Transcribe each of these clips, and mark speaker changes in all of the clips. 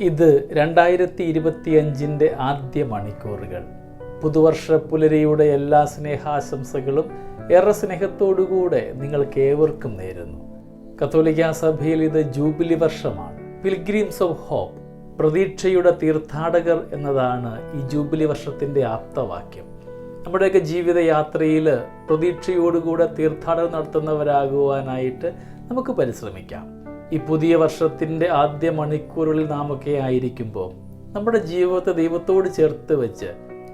Speaker 1: ഇത് രണ്ടായിരത്തി ഇരുപത്തിയഞ്ചിന്റെ ആദ്യ മണിക്കൂറുകൾ. പുതുവർഷ പുലരിയുടെ എല്ലാ സ്നേഹാശംസകളും ഏറെ സ്നേഹത്തോടുകൂടെ നിങ്ങൾക്ക് ഏവർക്കും നേരുന്നു. കത്തോലിക്ക സഭയിൽ ഇത് ജൂബിലി വർഷമാണ്. പിൽഗ്രീംസ് ഓഫ് ഹോപ്പ് പ്രതീക്ഷയുടെ തീർത്ഥാടകർ എന്നതാണ് ഈ ജൂബിലി വർഷത്തിന്റെ ആപ്തവാക്യം. നമ്മുടെയൊക്കെ ജീവിതയാത്രയിൽ പ്രതീക്ഷയോടുകൂടെ തീർത്ഥാടനം നടത്തുന്നവരാകുവാനായിട്ട് നമുക്ക് പരിശ്രമിക്കാം. ഈ പുതിയ വർഷത്തിന്റെ ആദ്യ മണിക്കൂറുകളിൽ നാമൊക്കെ ആയിരിക്കുമ്പോൾ നമ്മുടെ ജീവിതത്തെ ദൈവത്തോട് ചേർത്ത് വെച്ച്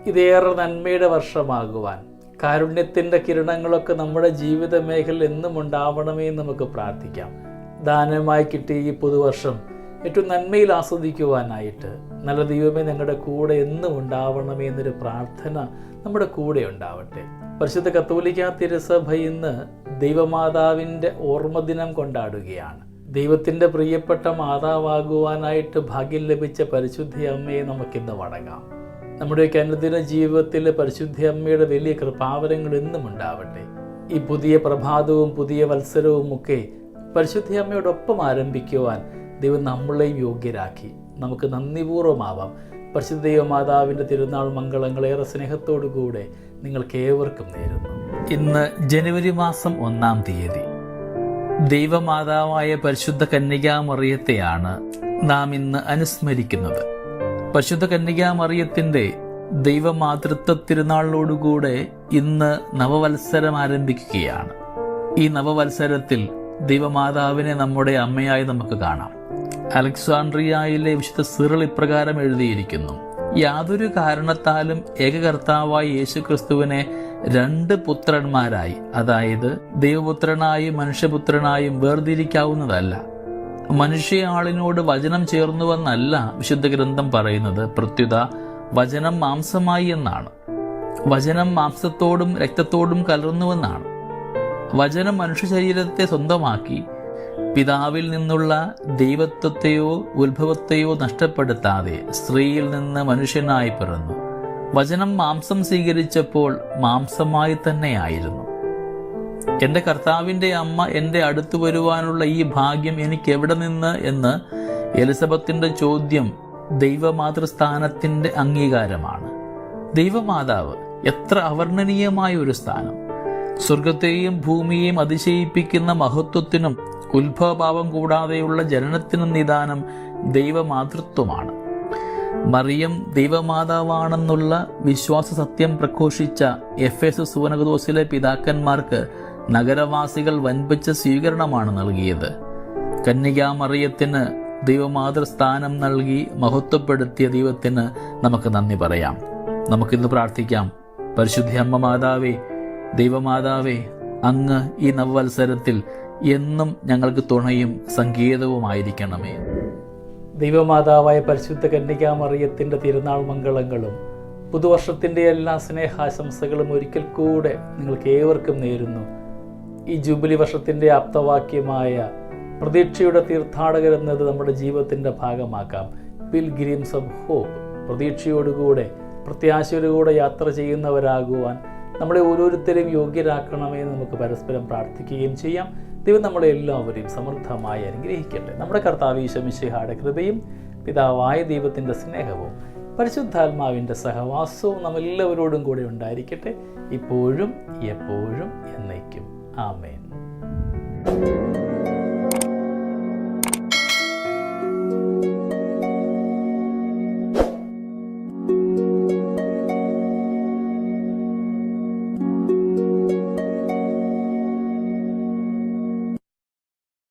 Speaker 1: ഇതേറെ നന്മയുടെ വർഷമാകുവാൻ കാരുണ്യത്തിന്റെ കിരണങ്ങളൊക്കെ നമ്മുടെ ജീവിത മേഖലയിൽ എന്നും ഉണ്ടാവണമേ നമുക്ക് പ്രാർത്ഥിക്കാം. ദാനമായി കിട്ടിയ ഈ പുതുവർഷം ഏറ്റവും നന്മയിൽ ആസ്വദിക്കുവാനായിട്ട് നല്ല ദൈവമേ ഞങ്ങളുടെ കൂടെ എന്നും ഉണ്ടാവണമേ എന്നൊരു പ്രാർത്ഥന നമ്മുടെ കൂടെ ഉണ്ടാവട്ടെ. പരിശുദ്ധ കത്തോലിക്ക തിരുസഭ ഇന്ന് ദൈവമാതാവിന്റെ ഓർമ്മദിനം കൊണ്ടാടുകയാണ്. ദൈവത്തിന്റെ പ്രിയപ്പെട്ട മാതാവാകുവാനായിട്ട് ഭാഗ്യം ലഭിച്ച പരിശുദ്ധി അമ്മയെ നമുക്കിന്ന് വണങ്ങാം. നമ്മുടെയൊക്കെ അനുദിന ജീവിതത്തിൽ പരിശുദ്ധി അമ്മയുടെ വലിയ കൃപാവരങ്ങൾ ഇന്നും ഉണ്ടാവട്ടെ. ഈ പുതിയ പ്രഭാതവും പുതിയ വത്സരവും ഒക്കെ പരിശുദ്ധി അമ്മയോടൊപ്പം ആരംഭിക്കുവാൻ ദൈവം നമ്മളെയും യോഗ്യരാക്കി. നമുക്ക് നന്ദിപൂർവമാവാം പരിശുദ്ധ ദൈവമാതാവിന്റെ തിരുനാൾ മംഗളങ്ങൾ ഏറെ സ്നേഹത്തോടു കൂടെ നിങ്ങൾക്ക് ഏവർക്കും നേരുന്നു. ഇന്ന് ജനുവരി മാസം ഒന്നാം തീയതി ദൈവമാതാവായ പരിശുദ്ധ കന്യകാമറിയത്തെയാണ് നാം ഇന്ന് അനുസ്മരിക്കുന്നത്. പരിശുദ്ധ കന്യകാമറിയത്തിന്റെ ദൈവമാതൃത്വ തിരുനാളിനോടുകൂടെ ഇന്ന് നവവത്സരം ആരംഭിക്കുകയാണ്. ഈ നവവത്സരത്തിൽ ദൈവമാതാവിനെ നമ്മുടെ അമ്മയായി നമുക്ക് കാണാം. അലക്സാണ്ട്രിയയിലെ വിശുദ്ധ സിറൽ ഇപ്രകാരം എഴുതിയിരിക്കുന്നു. യാതൊരു കാരണത്താലും ഏകകർത്താവായ യേശു ക്രിസ്തുവിനെ രണ്ട് പുത്രന്മാരായി. അതായത് ദൈവപുത്രനായും മനുഷ്യപുത്രനായും വേർതിരിക്കാവുന്നതല്ല. മനുഷ്യയാളിനോട് വചനം ചേർന്നുവെന്നല്ല വിശുദ്ധ ഗ്രന്ഥം പറയുന്നത്. പ്രത്യുത വചനം മാംസമായി എന്നാണ്. വചനം മാംസത്തോടും രക്തത്തോടും കലർന്നുവെന്നാണ്. വചനം മനുഷ്യ ശരീരത്തെ സ്വന്തമാക്കി പിതാവിൽ നിന്നുള്ള ദൈവത്വത്തെയോ ഉത്ഭവത്തെയോ നഷ്ടപ്പെടുത്താതെ സ്ത്രീയിൽ നിന്ന് മനുഷ്യനായി പിറന്നു. വചനം മാംസം സ്വീകരിച്ചപ്പോൾ മാംസമായി തന്നെയായിരുന്നു. എന്റെ കർത്താവിന്റെ അമ്മ എന്റെ അടുത്ത് വരുവാനുള്ള ഈ ഭാഗ്യം എനിക്ക് എവിടെ നിന്ന് എന്ന് എലിസബത്തിന്റെ ചോദ്യം ദൈവമാതൃസ്ഥാനത്തിന്റെ അംഗീകാരമാണ്. ദൈവമാതാവ് എത്ര അവർണനീയമായ ഒരു സ്ഥാനം. സ്വർഗത്തെയും ഭൂമിയെയും അതിശയിപ്പിക്കുന്ന മഹത്വത്തിനും ഉത്ഭവഭാവം കൂടാതെയുള്ള ജനനത്തിന് നിദാനം ദൈവമാതൃത്വമാണ്. മറിയം ദൈവമാതാവാണെന്നുള്ള വിശ്വാസ സത്യം പ്രഘോഷിച്ച എഫ് എസ് സുവനകദോസിലെ പിതാക്കന്മാർക്ക് നഗരവാസികൾ വൻപിച്ച സ്വീകരണമാണ് നൽകിയത്. കന്യകാ മറിയത്തിന് ദൈവമാതൃസ്ഥാനം നൽകി മഹത്വപ്പെടുത്തിയ ദൈവത്തിന് നമുക്ക് നന്ദി പറയാം. നമുക്കിന്ന് പ്രാർത്ഥിക്കാം. പരിശുദ്ധ അമ്മ മാതാവേ ദൈവമാതാവേ അങ്ങ് ഈ നവവത്സരത്തിൽ എന്നും ഞങ്ങൾക്ക് തുണയും സംഗീതവുമായിരിക്കണമേ ദൈവമാതാവായ പരിശുദ്ധ കന്യകാമറിയത്തിന്റെ തിരുനാൾ മംഗളങ്ങളും പുതുവർഷത്തിന്റെ എല്ലാ സ്നേഹാശംസകളും ഒരിക്കൽ കൂടെ നിങ്ങൾക്ക് ഏവർക്കും നേരുന്നു. ഈ ജൂബിലി വർഷത്തിന്റെ ആപ്തവാക്യമായ പ്രതീക്ഷയുടെ തീർത്ഥാടകർ എന്നത് നമ്മുടെ ജീവിതത്തിന്റെ ഭാഗമാക്കാം. പിൽഗ്രീംസ് ഓഫ് ഹോപ്പ് പ്രതീക്ഷയോടുകൂടെ പ്രത്യാശയോടുകൂടെ യാത്ര ചെയ്യുന്നവരാകുവാൻ നമ്മളെ ഓരോരുത്തരെയും യോഗ്യരാക്കണമെന്ന് നമുക്ക് പരസ്പരം പ്രാർത്ഥിക്കുകയും ചെയ്യാം. ദൈവം നമ്മളെ എല്ലാവരെയും സമൃദ്ധമായി അനുഗ്രഹിക്കട്ടെ. നമ്മുടെ കർത്താവ് ഈശമിശിഹായുടെ കൃപയും പിതാവായ ദൈവത്തിന്റെ സ്നേഹവും പരിശുദ്ധാത്മാവിന്റെ സഹവാസവും നമ്മെല്ലാവരോടും കൂടെ ഉണ്ടായിരിക്കട്ടെ. ഇപ്പോഴും എപ്പോഴും എന്നേക്കും. ആമേൻ.